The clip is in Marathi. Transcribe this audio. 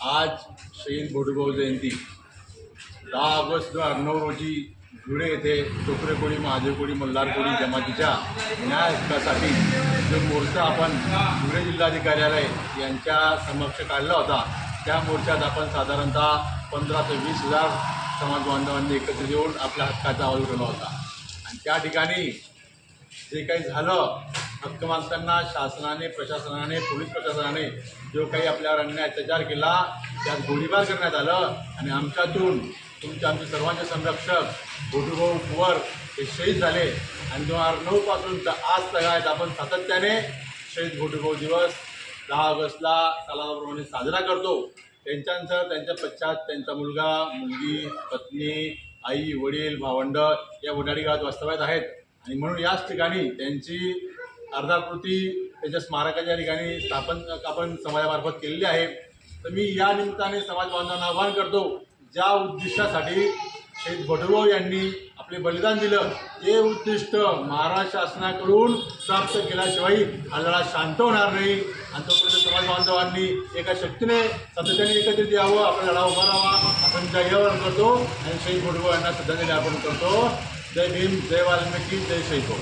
आज शहीद भोडूभाऊ जयंती. दहा ऑगस्ट दोन हजार नऊ रोजी धुळे येथे टोकरेकोळी महादेवकोळी महादेव जमातीच्या न्याय हक्कासाठी जो मोर्चा आपण धुळे जिल्हाधिकारी यांच्या समक्ष काढला होता त्या मोर्चात आपण साधारणतः पंधरा ते वीस हजार समाज बांधवांनी एकत्रित येऊन आपल्या हक्काचा आवाज उठवला होता. आणि त्या ठिकाणी जे काही झालं हक्क मागताना शासनाने प्रशासनाने पोलीस प्रशासनाने जो काही आपल्यावर अन्याय अत्याचार केला त्यात गोळीबार करण्यात आलं आणि आमच्यातून तुमचे आमचे सर्वांचे संरक्षक भोटूभाऊ कुवर हे शहीद झाले. आणि दोन हजार नऊपासून तर आज तगायत आपण सातत्याने शहीद भोटूभाऊ दिवस दहा ऑगस्टला कालाप्रमाणे साजरा करतो. त्यांच्यानंतर त्यांच्या पश्चात त्यांचा मुलगा मुलगी पत्नी आई वडील भावंड या वडाडी गावात वास्तव्यात आहेत. आणि म्हणून याच ठिकाणी त्यांची अर्धाकृती त्याच्या स्मारकाच्या ठिकाणी स्थापन आपण समाजामार्फत केलेली आहे. तर मी या निमित्ताने समाज बांधवांना आवाहन करतो ज्या उद्दिष्टासाठी शहीद भटुभाऊ यांनी आपले बलिदान दिलं ते उद्दिष्ट महाराष्ट्र शासनाकडून प्राप्त केल्याशिवाय हा शांत होणार नाही. आणि तोपर्यंत समाज बांधवांनी एका शक्तीने सातत्याने एकत्रित यावं आपला लढा उभा राहावा. आपण मी करतो. आणि शहीद भटुभाऊ यांना श्रद्धांजली अर्पण करतो. जय भीम जय वाल्मिकी जय शहीद हो.